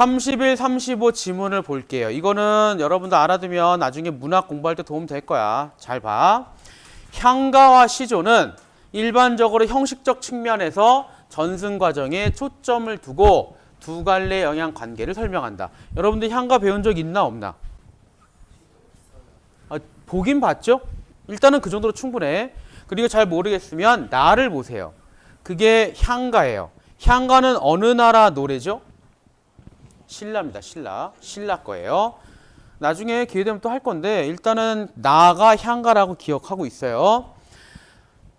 31, 35 지문을 볼게요. 이거는 여러분도 알아두면 나중에 문학 공부할 때 도움 될 거야. 잘 봐. 향가와 시조는 일반적으로 형식적 측면에서 전승 과정에 초점을 두고 두 갈래 영향 관계를 설명한다. 여러분들 향가 배운 적 있나 없나? 아, 보긴 봤죠? 일단은 그 정도로 충분해. 그리고 잘 모르겠으면 나를 보세요. 그게 향가예요. 향가는 어느 나라 노래죠? 신라입니다. 신라. 신라 거예요. 나중에 기회 되면 또 할 건데 일단은 나가 향가라고 기억하고 있어요.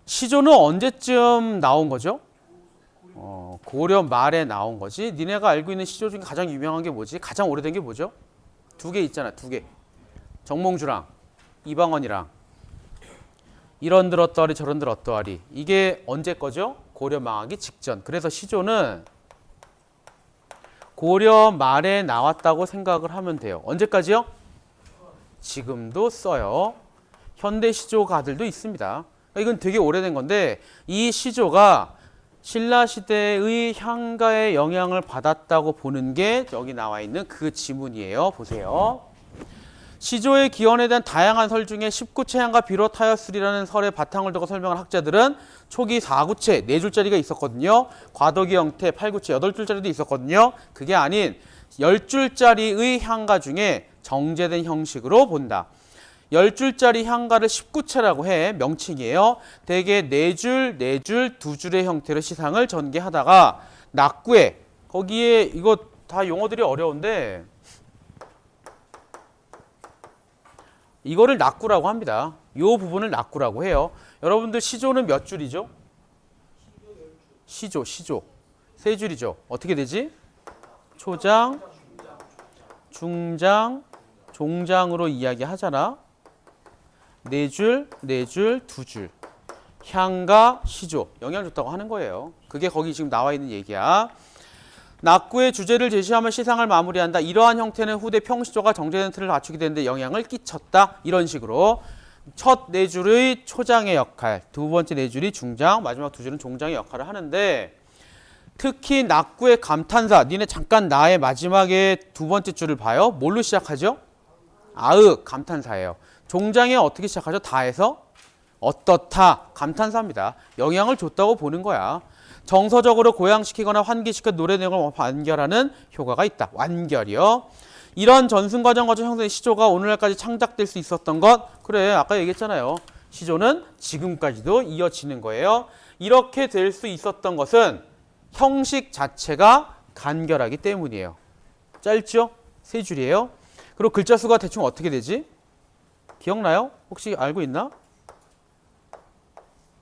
시조는 언제쯤 나온 거죠? 어, 고려 말에 나온 거지. 니네가 알고 있는 시조 중에 가장 유명한 게 뭐지? 가장 오래된 게 뭐죠? 두 개 있잖아. 두 개. 정몽주랑 이방원이랑 이런 들었더리 저런 들었더리. 이게 언제 거죠? 고려 망하기 직전. 그래서 시조는 고려 말에 나왔다고 생각을 하면 돼요. 언제까지요? 지금도 써요. 현대 시조가들도 있습니다. 그러니까 이건 되게 오래된 건데 이 시조가 신라 시대의 향가의 영향을 받았다고 보는 게 여기 나와 있는 그 지문이에요. 보세요. 시조의 기원에 대한 다양한 설 중에 19채 향가 비롯하였으리라는 설의 바탕을 두고 설명한 학자들은 초기 4구체, 4줄짜리가 있었거든요. 과도기 형태 8구체, 8줄짜리도 있었거든요. 그게 아닌 10줄짜리의 향가 중에 정제된 형식으로 본다. 10줄짜리 향가를 19채라고 해 명칭이에요. 대개 4줄, 4줄, 2줄의 형태로 시상을 전개하다가 낙구에 거기에 이거 다 용어들이 어려운데 이거를 낙구라고 합니다. 이 부분을 낙구라고 해요. 여러분들 시조는 몇 줄이죠? 시조, 시조. 세 줄이죠. 어떻게 되지? 초장, 중장, 종장으로 이야기하잖아. 네 줄, 네 줄, 두 줄. 향가, 시조. 영향 좋다고 하는 거예요. 그게 거기 지금 나와 있는 얘기야. 낙구의 주제를 제시하며 시상을 마무리한다. 이러한 형태는 후대 평시조가 정제된 틀을 갖추게 되는데 영향을 끼쳤다. 이런 식으로 첫 네 줄의 초장의 역할, 두 번째 네 줄이 중장, 마지막 두 줄은 종장의 역할을 하는데 특히 낙구의 감탄사, 니네 잠깐 나의 마지막에 두 번째 줄을 봐요. 뭘로 시작하죠? 아으, 감탄사예요. 종장에 어떻게 시작하죠? 다해서 어떻다, 감탄사입니다. 영향을 줬다고 보는 거야. 정서적으로 고양시키거나 환기시켜 노래 내용을 완결하는 효과가 있다. 완결이요. 이런 전승 과정 과정 형성의 시조가 오늘날까지 창작될 수 있었던 것 그래 아까 얘기했잖아요. 시조는 지금까지도 이어지는 거예요. 이렇게 될 수 있었던 것은 형식 자체가 간결하기 때문이에요. 짧죠? 세 줄이에요. 그리고 글자 수가 대충 어떻게 되지? 기억나요? 혹시 알고 있나?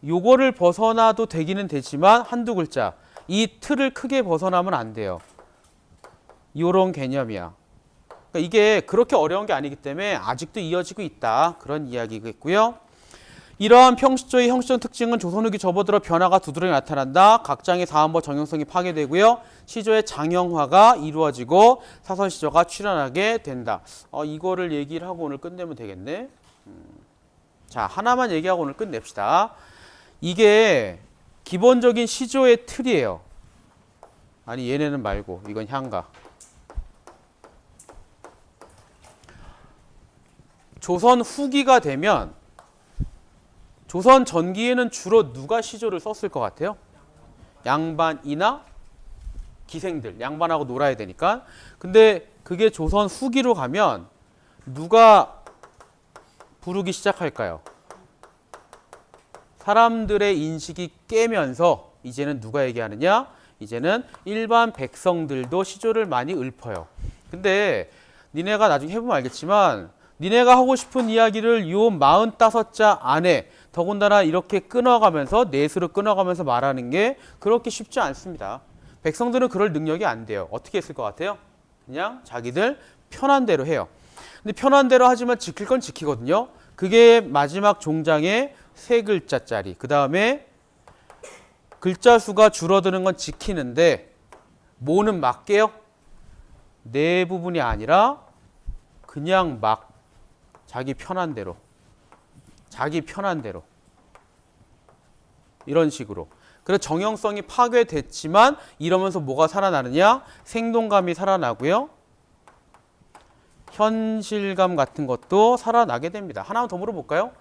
요거를 벗어나도 되기는 되지만 한두 글자. 이 틀을 크게 벗어나면 안 돼요. 요런 개념이야. 그러니까 이게 그렇게 어려운 게 아니기 때문에 아직도 이어지고 있다. 그런 이야기겠고요. 이러한 평시조의 형식적 특징은 조선 후기 접어들어 변화가 두드러져 나타난다. 각 장의 사안법 정형성이 파괴되고요. 시조의 장형화가 이루어지고 사설 시조가 출현하게 된다. 어, 이거를 얘기를 하고 오늘 끝내면 되겠네. 음. 자, 하나만 얘기하고 오늘 끝냅시다. 이게 기본적인 시조의 틀이에요. 아니 얘네는 말고 이건 향가. 조선 후기가 되면 조선 전기에는 주로 누가 시조를 썼을 것 같아요? 양반이나 기생들, 양반하고 놀아야 되니까. 근데 그게 조선 후기로 가면 누가 부르기 시작할까요? 사람들의 인식이 깨면서 이제는 누가 얘기하느냐? 이제는 일반 백성들도 시조를 많이 읊어요. 근데 니네가 나중에 해보면 알겠지만 니네가 하고 싶은 이야기를 요 45자 안에 더군다나 이렇게 끊어가면서 넷으로 끊어가면서 말하는 게 그렇게 쉽지 않습니다. 백성들은 그럴 능력이 안 돼요. 어떻게 했을 것 같아요? 그냥 자기들 편한 대로 해요. 근데 편한 대로 하지만 지킬 건 지키거든요. 그게 마지막 종장의 세 글자짜리. 그 다음에 글자 수가 줄어드는 건 지키는데 뭐는 막게요? 네 부분이 아니라 그냥 막 자기 편한 대로 자기 편한 대로 이런 식으로 그래서 정형성이 파괴됐지만 이러면서 뭐가 살아나느냐? 생동감이 살아나고요. 현실감 같은 것도 살아나게 됩니다. 하나만 더 물어볼까요?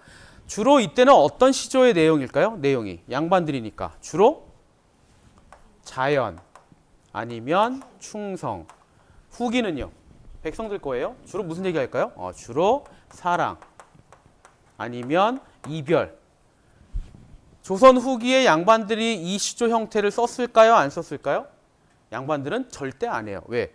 주로 이때는 어떤 시조의 내용일까요? 내용이 양반들이니까 주로 자연 아니면 충성 후기는요 백성들 거예요. 주로 무슨 얘기할까요? 어, 주로 사랑 아니면 이별 조선 후기의 양반들이 이 시조 형태를 썼을까요? 안 썼을까요? 양반들은 절대 안 해요. 왜?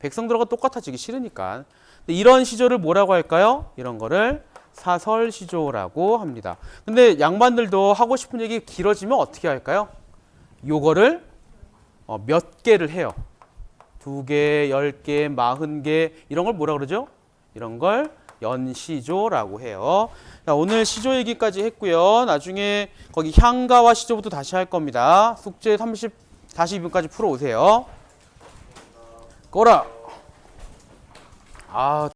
백성들과 똑같아지기 싫으니까. 이런 시조를 뭐라고 할까요? 이런 거를 사설 시조라고 합니다. 근데 양반들도 하고 싶은 얘기 길어지면 어떻게 할까요? 요거를 어, 몇 개를 해요. 두 개, 열 개, 마흔 개 이런 걸 뭐라 그러죠? 이런 걸 연시조라고 해요. 자, 오늘 시조 얘기까지 했고요. 나중에 거기 향가와 시조부터 다시 할 겁니다. 숙제 30 42분까지 풀어 오세요. 꺼라. 아